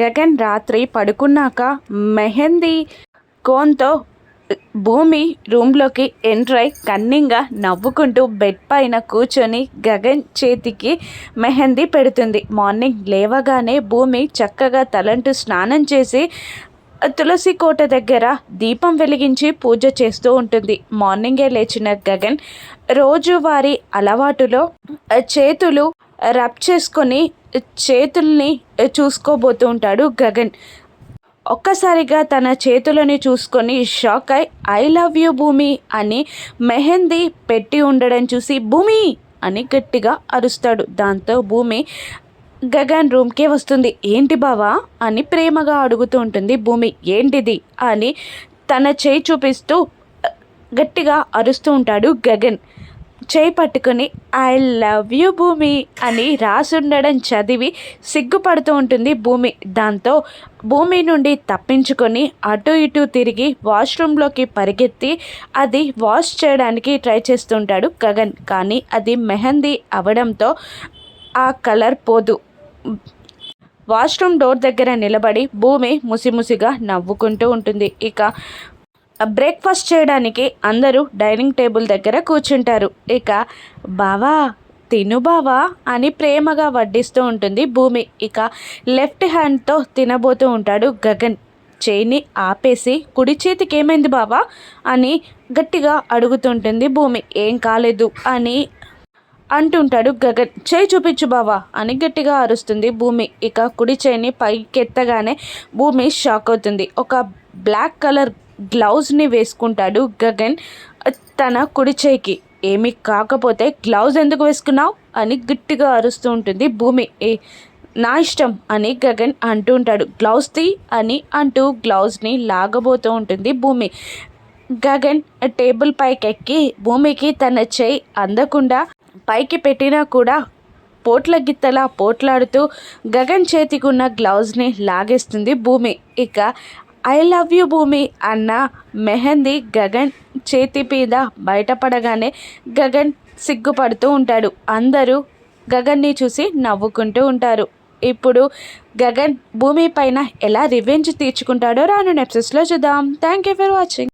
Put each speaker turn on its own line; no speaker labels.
గగన్ రాత్రి పడుకున్నాక మెహందీ కోన్తో భూమి రూమ్లోకి ఎంటర్ అయి కన్నింగా నవ్వుకుంటూ బెడ్ పైన కూర్చొని గగన్ చేతికి మెహందీ పెడుతుంది. మార్నింగ్ లేవగానే భూమి చక్కగా తలంటూ స్నానం చేసి తులసి కోట దగ్గర దీపం వెలిగించి పూజ చేస్తూ ఉంటుంది. మార్నింగే లేచిన గగన్ రోజువారీ అలవాటులో చేతులు రబ్ చేసుకొని చేతుల్ని చూసుకోబోతూ ఉంటాడు గగన్. ఒక్కసారిగా తన చేతులని చూసుకొని షాక్ అయి ఐ లవ్ యూ భూమి అని మెహందీ పెట్టి ఉండడం చూసి భూమి అని గట్టిగా అరుస్తాడు. దాంతో భూమి గగన్ రూమ్కే వస్తుంది. ఏంటి బావా? అని ప్రేమగా అడుగుతూ ఉంటుంది. భూమి ఏంటిది? అని తన చేయి చూపిస్తూ గట్టిగా అరుస్తూ ఉంటాడు గగన్. చేయి పట్టుకొని ఐ లవ్ యూ భూమి అని రాసుండడం చదివి సిగ్గుపడుతూ ఉంటుంది భూమి. దాంతో భూమి నుండి తప్పించుకొని అటు ఇటు తిరిగి వాష్రూమ్లోకి పరిగెత్తి అది వాష్ చేయడానికి ట్రై చేస్తుంటాడు గగన్. కానీ అది మెహందీ అవడంతో ఆ కలర్ పోదు. వాష్రూమ్ డోర్ దగ్గర నిలబడి భూమి ముసిముసిగా నవ్వుకుంటూ ఉంటుంది. ఇక బ్రేక్ఫాస్ట్ చేయడానికి అందరూ డైనింగ్ టేబుల్ దగ్గర కూర్చుంటారు. ఇక బావా తిను బావా అని ప్రేమగా వడ్డిస్తూ ఉంటుంది భూమి. ఇక లెఫ్ట్ హ్యాండ్తో తినబోతూ ఉంటాడు గగన్. చేయిని ఆపేసి కుడి చేతికి ఏమైంది బావా అని గట్టిగా అడుగుతుంటుంది భూమి. ఏం కాలేదు అని అంటుంటాడు గగన్. చేయి చూపించు బావా అని గట్టిగా అరుస్తుంది భూమి. ఇక కుడి చేయిని పైకెత్తగానే భూమి షాక్ అవుతుంది. ఒక బ్లాక్ కలర్ గ్లౌజ్ని వేసుకుంటాడు గగన్ తన కుడి చేయికి. ఏమి కాకపోతే గ్లౌజ్ ఎందుకు వేసుకున్నావు? అని గట్టిగా అరుస్తూ ఉంటుంది భూమి. ఏ నా ఇష్టం అని గగన్ అంటూ ఉంటాడు. గ్లౌజ్ తీ అని అంటూ గ్లౌజ్ని లాగబోతూ ఉంటుంది భూమి. గగన్ టేబుల్ పైకి ఎక్కి భూమికి తన చేయి అందకుండా పైకి పెట్టినా కూడా పోట్ల గిత్తలా పోట్లాడుతూ గగన్ చేతికి ఉన్న గ్లౌజ్ని లాగేస్తుంది భూమి. ఇక ఐ లవ్ యూ భూమి అన్న మెహందీ గగన్ చేతి మీద బయటపడగానే గగన్ సిగ్గుపడుతూ ఉంటాడు. అందరూ గగన్ని చూసి నవ్వుకుంటూ ఉంటారు. ఇప్పుడు గగన్ భూమి పైన ఎలా రివెంజ్ తీర్చుకుంటాడో రాను నెప్సెస్లో చూద్దాం. Thank you for watching